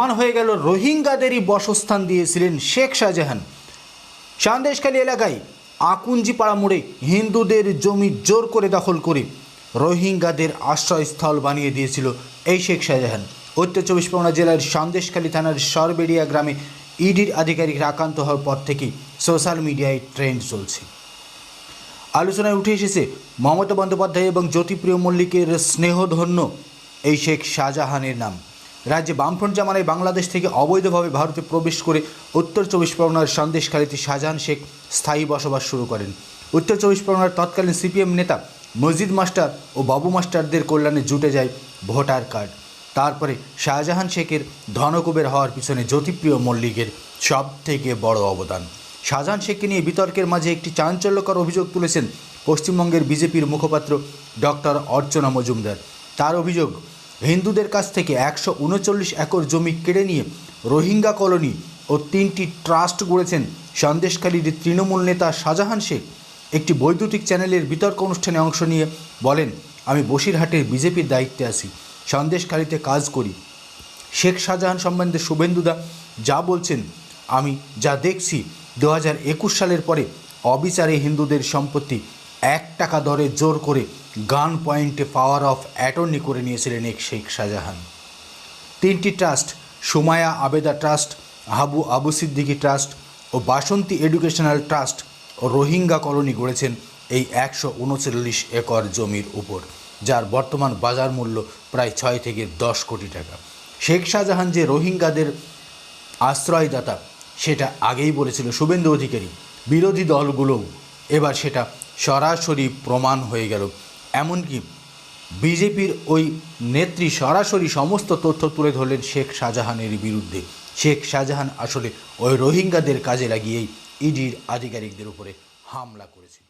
প্রমাণ হয়ে গেল রোহিঙ্গাদেরই বসস্থান দিয়েছিলেন শেখ শাহজাহান। সন্দেশখালী এলাকায় আকুঞ্জিপাড়া মোড়ে হিন্দুদের জমি জোর করে দখল করে রোহিঙ্গাদের আশ্রয়স্থল বানিয়ে দিয়েছিল এই শেখ শাহজাহান। উত্তর চব্বিশ পরগনা জেলার সন্দেশখালী থানার সরবেড়িয়া গ্রামে ইডির আধিকারিকরা আক্রান্ত হওয়ার পর থেকেই সোশ্যাল মিডিয়ায় ট্রেন্ড চলছে। আলোচনায় উঠে এসেছে মমতা বন্দ্যোপাধ্যায় এবং জ্যোতিপ্রিয় মল্লিকের স্নেহধন্য এই শেখ শাহজাহানের নাম। রাজ্যে বামফ্রন্ট জামানায় বাংলাদেশ থেকে অবৈধভাবে ভারতে প্রবেশ করে উত্তর চব্বিশ পরগনার সন্দেশখালীতে শাহজাহান শেখ স্থায়ী বসবাস শুরু করেন। উত্তর চব্বিশ পরগনার তৎকালীন সিপিএম নেতা মসজিদ মাস্টার ও বাবু মাস্টারদের কল্যাণে জুটে যায় ভোটার কার্ড। তারপরে শাহজাহান শেখের ধনকুবের হওয়ার পিছনে জ্যোতিপ্রিয় মল্লিকের সব থেকে বড় অবদান। শাহজাহান শেখকে নিয়ে বিতর্কের মাঝে একটি চাঞ্চল্যকর অভিযোগ তুলেছেন পশ্চিমবঙ্গের বিজেপির মুখপাত্র ডক্টর অর্চনা মজুমদার। তার অভিযোগ হিন্দুদের কাছ থেকে একশো উনচল্লিশ একর জমি কেড়ে নিয়ে রোহিঙ্গা কলোনি ও তিনটি ট্রাস্ট গড়েছেন সন্দেশখালীর তৃণমূল নেতা শাহজাহান শেখ। একটি বৈদ্যুতিক চ্যানেলের বিতর্ক অনুষ্ঠানে অংশ নিয়ে বলেন, আমি বসিরহাটের বিজেপির দায়িত্বে আছি, সন্দেশখালীতে কাজ করি। শেখ শাহজাহান সম্বন্ধে শুভেন্দুদা যা বলছেন, আমি যা দেখছি দু হাজার একুশ সালের পরে অবিচারে হিন্দুদের সম্পত্তি এক টাকা দরে জোর করে গান পয়েন্টে পাওয়ার অফ অ্যাটর্নি করে নিয়েছিলেন এক শেখ শাহজাহান। তিনটি trust, Sumaya Abeda trust, Habu Abu Siddiqui trust ও বাসন্তী এডুকেশনাল ট্রাস্ট ও রোহিঙ্গা কলোনি গড়েছেন এই একশো উনচল্লিশ একর জমির উপর, যার বর্তমান বাজার মূল্য প্রায় ছয় থেকে দশ কোটি টাকা। শেখ শাহজাহান যে রোহিঙ্গাদের আশ্রয়দাতা, সেটা আগেই বলেছিল শুভেন্দু অধিকারী। বিরোধী দলগুলোও। এবার সেটা সরাসরি প্রমাণ হয়ে গেল এমনকি বিজেপির ওই নেত্রী সরাসরি সমস্ত তথ্য তুলে ধরলেন শেখ শাহজাহানের বিরুদ্ধে। শেখ শাহজাহান আসলে ওই রোহিঙ্গাদের কাজে লাগিয়েই ইডির আধিকারিকদের উপরে হামলা করেছিল।